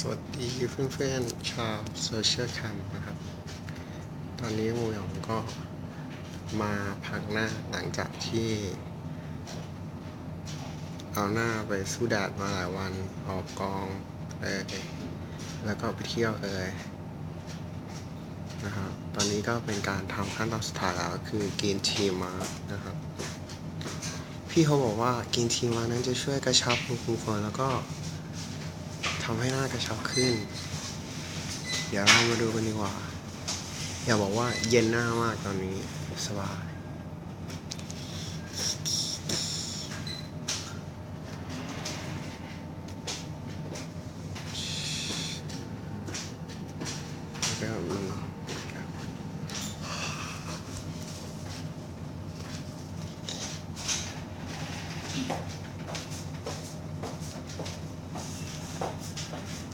สวัสดีเพื่อนๆชาวโซเชียลแคมนะครับ ตอนนี้มูหยองก็มาพักหน้าหลังจากที่ เอาหน้าไปสู้แดดมาหลายวันออกกองเอยแล้วก็ไปเที่ยวเอยนะครับตอนนี้ก็เป็นการทำขั้นตอนสุดท้ายแล้วคือกินทีมานะครับ พี่เขาบอกว่ากินทีมานั้นจะช่วยกระชับรูขุมขนแล้วก็ ทำให้หน้ากระชับขึ้น เดี๋ยวเรามาดูกันดีกว่า อย่าบอกว่าเย็นหน้ามากตอนนี้สบายแล้วก็ มี